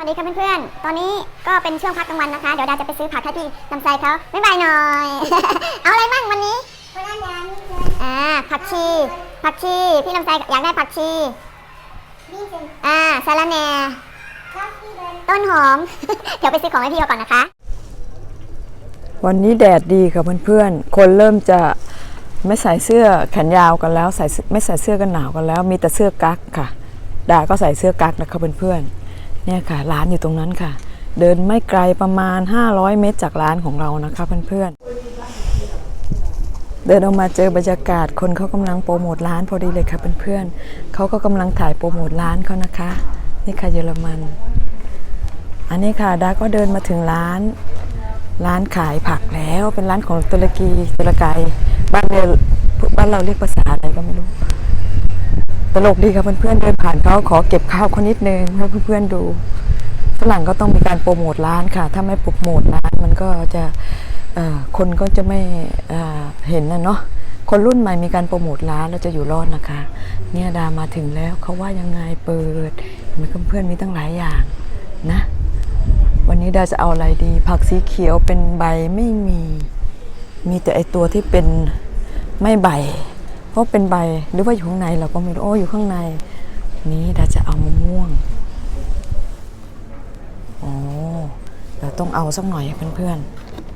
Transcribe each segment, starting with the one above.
สวัสดีค่ะเพื่อนๆ ตอนนี้ก็เป็นช่วงพักกลางวันนะคะ เดี๋ยวดาจะไปซื้อผักให้พี่ลำไส้เขาบ๊ายบายหน่อย เอาอะไรบ้างวันนี้อ่าผักชี ผักชี พี่ลำไส้อยากได้ผักชี อ่าสาระแหน่ต้นหอม เดี๋ยวไปซื้อของให้พี่เขาก่อนนะคะ วันนี้แดดดีค่ะเพื่อนๆ คนเริ่มจะไม่ใส่เสื้อแขนยาวกันแล้วใส่เสื้อไม่ใส่เสื้อกันหนาวกันแล้ว มีแต่เสื้อกั๊กค่ะ ดาก็ใส่เสื้อกั๊กนะคะเพื่อนๆ เนี่ยค่ะร้านอยู่ตรงนั้นค่ะ เดินไม่ไกลประมาณ 500 เมตรจากร้านของเรานะคะเพื่อนๆ เดินออกมาเจอบรรยากาศคนเขากำลังโปรโมทร้านพอดีเลยค่ะเพื่อนๆเขาก็กำลังถ่ายโปรโมทร้านเขานะคะ นี่ค่ะเยอรมัน อันนี้ค่ะดาก็เดินมาถึงร้าน ร้านขายผักแล้วเป็นร้านของตุรกีตุรกายบ้านเราบ้านเราเรียกภาษาอะไรก็ไม่รู้ ตลกดีครับเพื่อนๆเดินผ่านเขาขอเก็บข้าวเขานิดนึงให้เพื่อนๆดูฝรั่งก็ต้องมีการโปรโมทร้านค่ะ ถ้าไม่โปรโมทร้านมันก็จะคนก็จะไม่เห็นนะเนาะคนรุ่นใหม่มีการโปรโมทร้านแล้วจะอยู่รอดนะคะ เนี่ยดามาถึงแล้วเขาว่ายังไงเปิดเห็นเพื่อนๆมีตั้งหลายอย่างนะ วันนี้ดาจะเอาอะไรดี ผักสีเขียวเป็นใบไม่มี มีแต่ไอตัวที่เป็นไม่ใบ ราะเป็นใบหรือว่าอยู่ข้างในเราก็ไม่รู้โอ้อยู่ข้างใน นี้ดาจะเอามะม่วงโอ้เราต้องเอาสักหน่อยเพื่อน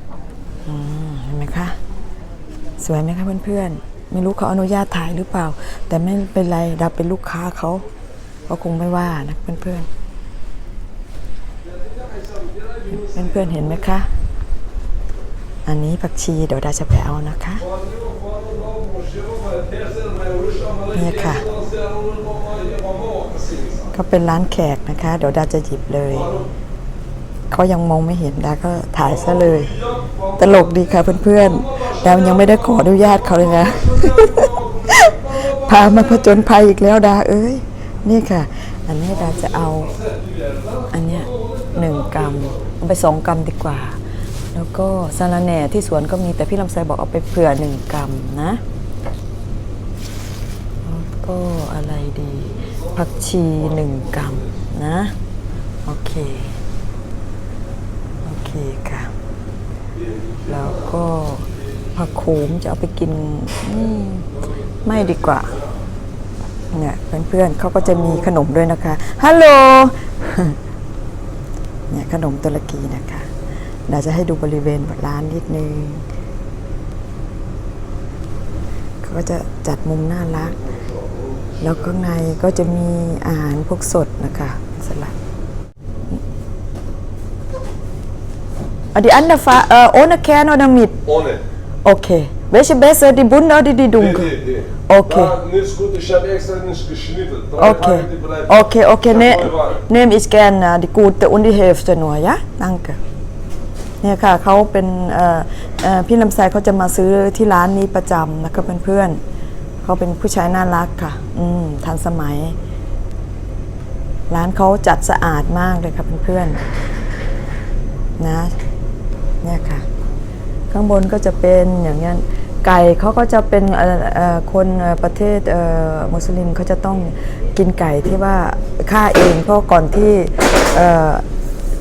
ๆอืมเห็นไหมคะสวยไหมคะเพื่อนๆไม่รู้เขาอนุญาตถ่ายหรือเปล่า แต่ไม่เป็นไรดาเป็นลูกค้าเขาเขาคงไม่ว่านะเพื่อนๆเพื่อนๆเห็นไหมคะ อันนี้ผักชีเดี๋ยวดาจะไปเอานะคะนี่ค่ะ ก็เป็นร้านแขกนะคะ เดี๋ยวดาจะหยิบเลยเขายังมองไม่เห็นดาก็ถ่ายซะเลย ตลกดีค่ะเพื่อนๆดายังไม่ได้ขออนุญาตเขาเลยนะ พามาผจญภัยอีกแล้วดา เอ้ย นี่ค่ะ อันนี้ดาจะเอา อันเนี้ยหนึ่งกรัมเอาไปสองกรัมดีกว่า แล้วก็สาระแหน่ที่สวนก็มีแต่พี่ลำไสบอกเอาไปเผื่อหนึ่งกรัมนะแล้วก็อะไรดี ผักชีหนึ่งกรัมนะ โอเค โอเคค่ะ แล้วก็ผักโขมจะเอาไปกินไม่ดีกว่าเนี่ยเพื่อนๆเขาก็จะมีขนมด้วยนะคะ ฮัลโหล เนี่ยขนมตุรกีนะคะ เดี๋ยวจะให้ดูบริเวณร้านนิดนึงเขาก็จะจัดมุมน่ารัก แล้วก็ในก็จะมีอาหารพวกสดนะคะสลัดอะดีอันดาฟ้าเอ่อโอนาแคนอนามิด Ohne. โอเค welche besser die bunte oder die dunkle Nee, nee, nee. Okay. War nicht gut, ich habe extra nicht geschnitten. Drei Okay. Tage, die bleiben. Okay, okay, ne, Neu war. nehme ich gerne die gute und die Hälfte nur, ja? Danke. เนี่ยค่ะเขาเป็นพี่ลำไส้เขาจะมาซื้อที่ร้านนี้ประจำนะคะเพื่อนๆเขาเป็นผู้ชายน่ารักค่ะอืมทันสมัย ร้านเขาจัดสะอาดมากเลยค่ะเพื่อนๆนะเนี่ยค่ะ ข้างบนก็จะเป็นอย่างเงี้ยไก่เขาก็จะเป็นคนประเทศเมุสลิมเขาจะต้องกินไก่ที่ว่าฆ่าเองเพราะก่อนที่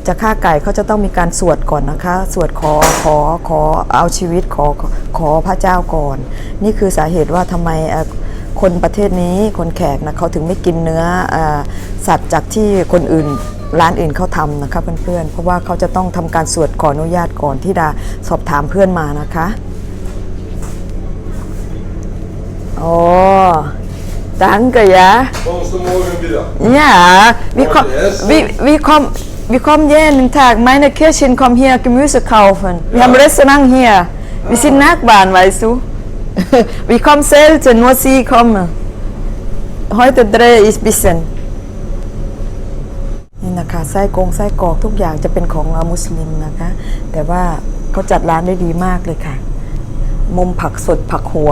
จะฆ่าไก่เขาจะต้องมีการสวดก่อนนะคะ สวดขอขอขอเอาชีวิตขอขอขอพระเจ้าก่อน นี่คือสาเหตุว่าทำไมเอ่อคนประเทศนี้คนแขกนะเขาถึงไม่กินเนื้อเออสัตว์จากที่คนอื่นร้านอื่นเขาทำนะคะเพื่อนๆ เพราะว่าเขาจะต้องทำการสวดขออนุญาตก่อนที่ดาสอบถามเพื่อนมานะคะโอ้ตังกะยะ Kommst du morgen wieder? Ja, wir, komm, wir, wir, kommen, wir kommen jeden Tag. Meine Kirchen kommen hier Gemüse kaufen. Wir haben ein Restaurant hier. Wir sind Nachbarn, weißt du. Wir kommen selten, nur sie kommen. Heute drehe ich ein bisschen. นี่นะคะไส้กรงไส้กรอกทุกอย่างจะเป็นของเอ่อมุสลิมนะคะ แต่ว่าเขาจัดร้านได้ดีมากเลยค่ะ มุมผักสดผักหัว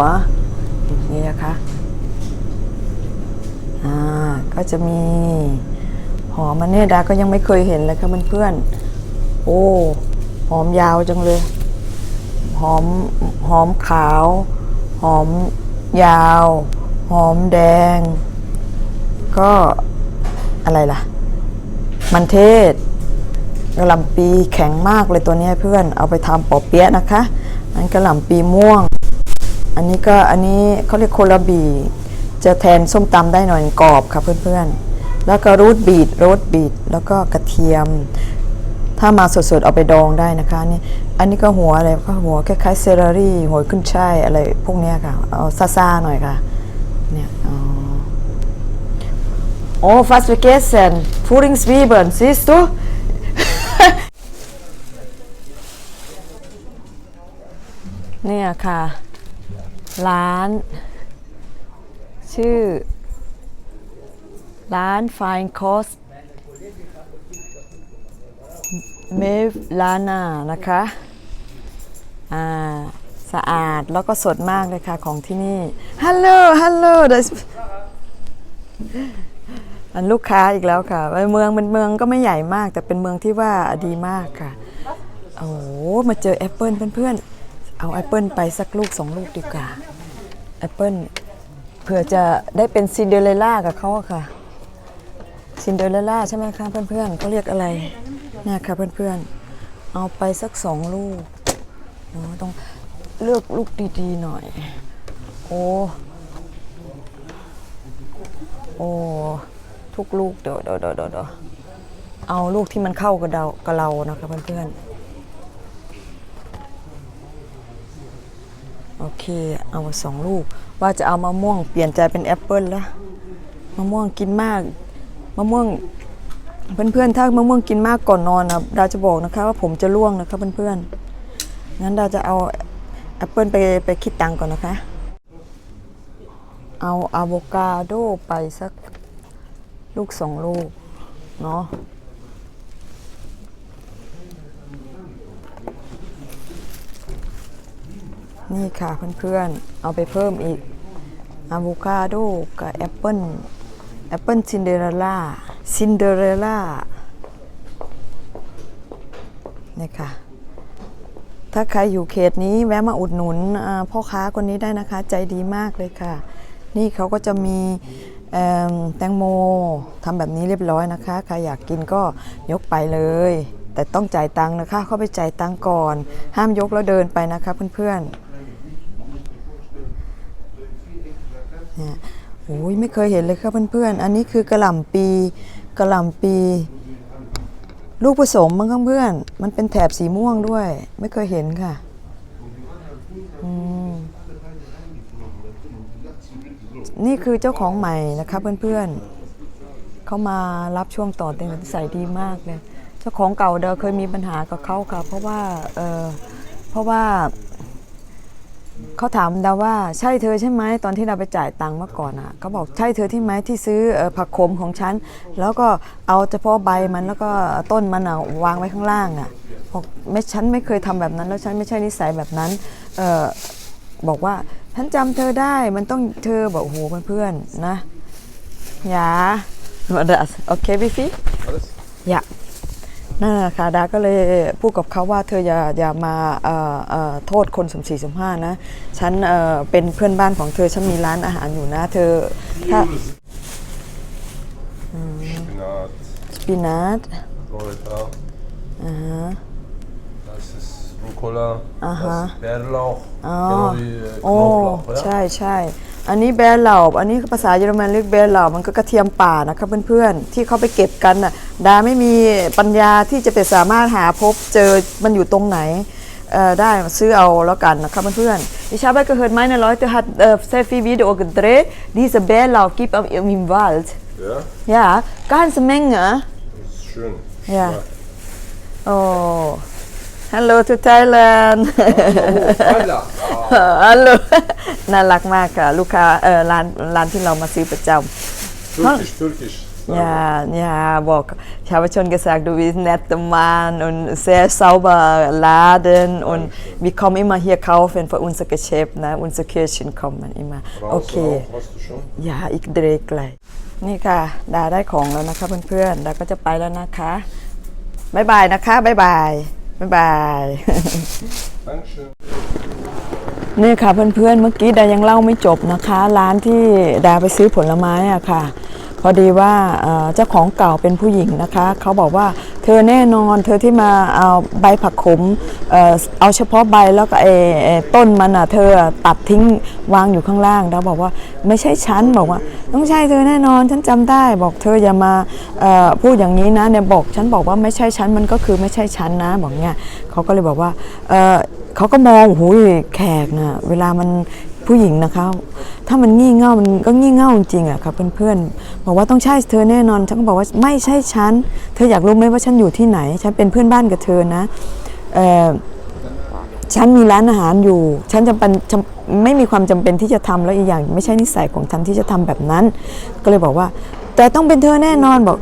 อย่างนี้นะคะ อ่า ก็จะมีห อมมันเนี่ยดาก็ยังไม่เคยเห็นเลยค่ะเพื่อนๆ โอ้ หอมยาวจังเลย หอม หอมขาว หอมยาว หอมแดง ก็อะไรล่ะ มันเทศกระหล่ำปีแข็งมากเลยตัวนี้เพื่อน เอาไปทำปอเปี๊ยะนะคะ อันกระหล่ำปีม่วง อันนี้ก็อันนี้เขาเรียกโคลบี จะแทนส้มตำได้หน่อยกรอบค่ะเพื่อนๆ แล้วก็รูทบีทโรสบีทแล้วก็กระเทียม ถ้ามาสดๆเอาไปดองได้นะคะนี่อันนี้ก็หัวอะไรก็หัวคล้ายๆเซเลอรี่หัวขึ้นช่ายอะไรพวกเนี้ยค่ะ เอาซ่าๆหน่อยค่ะเนี่ยอ๋อ Oh, fast vergessen. Frühlingszwiebeln, siehst du? เนี่ยค่ะ ร้าน ชื่อ ร้าน Fine Cost เมฟลานานะคะอ่าสะอาดแล้วก็สดมากเลยค่ะของที่นี่ฮัลโหลฮัลโหลอันลูกค้าอีกแล้วค่ะเมืองเป็นเมืองก็ไม่ใหญ่มาก แต่เป็นเมืองที่ว่าดีมากค่ะโอ้โหมาเจอแอปเปิลเพื่อนๆ เอาแอปเปิลไปสักลูกสองลูกดีกว่าแอปเปิลเผื่อจะได้เป็นซินเดอเรลล่ากับเขาค่ะ ซินเดอเรลล่าใช่ไหมคะเพื่อนๆเขาเรียกอะไรเนี่ยค่ะเพื่อนๆ เอาไปสักสองลูกโอ้ต้องเลือกลูกดีๆหน่อย โอ้โอ้ทุกลูกเดี๋ยวเดี๋ยวเดี๋ยวเดี๋ยวเอาลูกที่มันเข้ากับเรากับเรานะคะเพื่อนๆ โอเค เอามาสองลูก ว่าจะเอามะม่วงเปลี่ยนใจเป็นแอปเปิลแล้วมะม่วงกินมาก มะม่วงเพื่อนๆถ้ามะม่วงกินมากก่อนนอนนะดาจะบอกนะคะว่าผมจะล่วงนะคะเพื่อนๆงั้นดาจะเอาแอปเปิลไปไปคิดตังก่อนนะคะ เอาอะโวคาโดไปสักลูกสองลูกเนาะนี่ค่ะเพื่อนๆ เอาไปเพิ่มอีกอะโวคาโดกับแอปเปิล แอปเปิลซินเดอเรล่าซินเดอเรล่านี่ค่ะ ถ้าใครอยู่เขตนี้แวะมาอุดหนุนพ่อค้าคนนี้ได้นะคะ ใจดีมากเลยค่ะ นี่เขาก็จะมีแตงโมทำแบบนี้เรียบร้อยนะคะ ใครอยากกินก็ยกไปเลย แต่ต้องจ่ายตังค์นะคะ เข้าไปจ่ายตังค์ก่อน ห้ามยกแล้วเดินไปนะคะเพื่อนๆ โอ้ยไม่เคยเห็นเลยค่ะเพื่อนๆ อันนี้คือกระหล่ำปีกระหล่ำปี ลูกผสมมั้งเพื่อนมันเป็นแถบสีม่วงด้วย ไม่เคยเห็นค่ะอืมนี่คือเจ้าของใหม่นะคะเพื่อนๆเขามารับช่วงต่อเต็มใส่ดีมากเลย เจ้าของเก่าเดาเคยมีปัญหากับเขาค่ะ เพราะว่าเออเพราะว่า เขาถามดาว่าใช่เธอใช่ไหมตอนที่เราไปจ่ายตังค์เมื่อก่อนอะเขาบอกใช่เธอที่ไหมที่ซื้อเอ่อผักขมของฉัน แล้วก็เอาเฉพาะใบมันแล้วก็ต้นมันอะวางไว้ข้างล่างอะบอกไม่ฉันไม่เคยทำแบบนั้น แล้วฉันไม่ใช่นิสัยแบบนั้นเออบอกว่าฉันจำเธอได้มันต้องเธอบอกโอ้โหเพื่อนๆนะอย่าโอเคพี่ฟี Alles? อ ย่านั่นแหละค่ะดาก็เลยพูดกับเขาว่าเธออย่าอย่ามาเอ่อเอ่อโทษคนสมสี่สมห้านะ ฉันเอ่อเป็นเพื่อนบ้านของเธอ ฉันมีร้านอาหารอยู่นะ เธอถ้า Spinat, สปินัท Kräuter. อ่าฮะ Das ist Rucola. Aha. Das ist Bärlauch. Ah. Genau wie äh, โอ้ Knoblauch, oder? ใช่ใช่ อันนี้แบร์เหล่าอันนี้ภาษาเยอรมันเรียกแบร์เหล่ามันก็กระเทียมป่านะคะเพื่อนๆที่เขาไปเก็บกันน่ะดาไม่มีปัญญาที่จะไปสามารถหาพบเจอมันอยู่ตรงไหนเอ่อได้มาซื้อเอาแล้วกันนะคะเพื่อนๆ Ich habe gehört meine Leute hat äh, sehr viel Video gedreht diese Bärlauf gibt es im Wald Ja, ja ganze Menge das ist schön. Ja. Ja. โอ้ Hello to Thailand Oh, Alter. Ja. ฮัลโหลน่ารักมากค่ะ ลูกค้าเออร้านร้านที่เรามาซื้อประจ Türkisch, Türkisch. ำ ja ja บอก ich habe schon gesagt du bist ein netter Mann und sehr sauber Laden und wir kommen immer hier kaufen für unser Geschäft ne unser Kirchen kommen immer Brauchst okay du auch? Hast du schon? อย่าอีกเดรกเลยนี่ค่ะดาได้ของแล้วนะคะเพื่อนๆดาก็จะไปแล้วนะคะบ๊ายบายนะคะบ๊ายบายบ๊ายบาย Dankeschön. นี่ค่ะเพื่อนๆเมื่อกี้ดายังเล่าไม่จบนะคะ ร้านที่ดาไปซื้อผลไม้อะค่ะ พอดีว่าเอ่อเจ้าของเก่าเป็นผู้หญิงนะคะ เขาบอกว่า เธอแน่นอนเธอที่มาเอาใบผักขมเอ่อเอาเฉพาะใบแล้วก็ไอ้ไอ้ต้นมันอะเธอตัดทิ้งวางอยู่ข้างล่างแล้วบอกว่าไม่ใช่ฉันบอกว่าต้องใช่เธอแน่นอนฉันจำได้ บอกเธออย่ามาเอ่อพูดอย่างนี้นะเนี่ยบอกฉันบอกว่าไม่ใช่ฉันมันก็คือไม่ใช่ฉันนะบอกเนี้ยเขาก็เลยบอกว่าเออเขาก็มองหูยแขกนะเวลามัน ผู้หญิงนะคะถ้ามันงี่เง่ามันก็งี่เง่าจริงๆอะค่ะเพื่อนๆบอกว่าต้องใช่เธอแน่นอนฉันก็บอกว่าไม่ใช่ฉันเธออยากรู้ไหมว่าฉันอยู่ที่ไหน ฉันเป็นเพื่อนบ้านกับเธอนะเออฉันมีร้านอาหารอยู่ ฉันจำเป็นไม่มีความจำเป็นที่จะทำแล้วอีกอย่าง ไม่ใช่นิสัยของฉันที่จะทำแบบนั้น ก็เลยบอกว่า แต่ต้องเป็นเธอแน่นอนบอก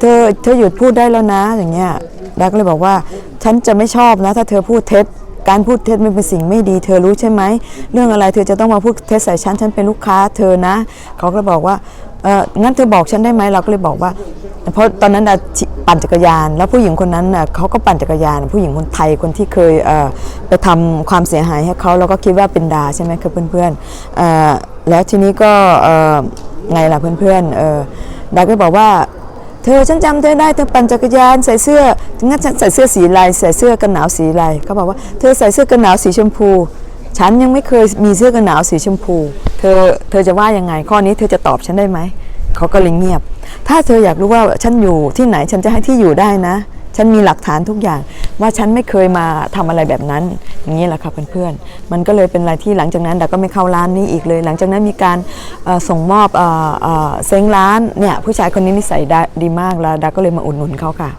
เธอเธอหยุดพูดได้แล้วนะอย่างเงี้ยดาก็เลยบอกว่า ฉันจะไม่ชอบนะ ถ้าเธอพูดเท็จ การพูดเท็จมันเป็นสิ่งไม่ดี เธอรู้ใช่ไหม เรื่องอะไรเธอจะต้องมาพูดเท็จใส่ฉัน ฉันเป็นลูกค้าเธอนะ เขาก็บอกว่าเอองั้นเธอบอกฉันได้ไหมเราก็เลยบอกว่า เพราะตอนนั้นปั่นจักรยาน แล้วผู้หญิงคนนั้นน่ะเขาก็ปั่นจักรยาน ผู้หญิงคนไทยคนที่เคยเไปทำความเสียหายให้เขาแล้วก็คิดว่าเป็นดาใช่ไหมครับเพื่อนๆเอ่อแล้วทีนี้ก็ไงล่ะเพื่อนๆเอ่อดาก็บอกว่า เธอฉันจำเธอได้เธอปั่นจักรยานใส่เสื้องั้นฉันใส่เสื้อสีลายใส่เสื้อกันหนาวสีลายเขาบอกว่าเธอใส่เสื้อกันหนาวสีชมพู ฉันยังไม่เคยมีเสื้อกันหนาวสีชมพู เธอเธอจะว่ายังไง ข้อนี้เธอจะตอบฉันได้ไหมเขาก็เลยเงียบ ถ้าเธออยากรู้ว่าฉันอยู่ที่ไหนฉันจะให้ที่อยู่ได้นะ ฉันมีหลักฐานทุกอย่าง ว่าฉันไม่เคยมาทำอะไรแบบนั้น อย่างนี้แหละค่ะเพื่อนๆมันก็เลยเป็นอะไรที่หลังจากนั้นดาก็ไม่เข้าร้านนี้อีกเลย หลังจากนั้นมีการส่งมอบเซ้งร้านเนี่ยผู้ชายคนนี้นิสัยดีมากแล้วดาก็เลยมาอุดหนุนเขาค่ะ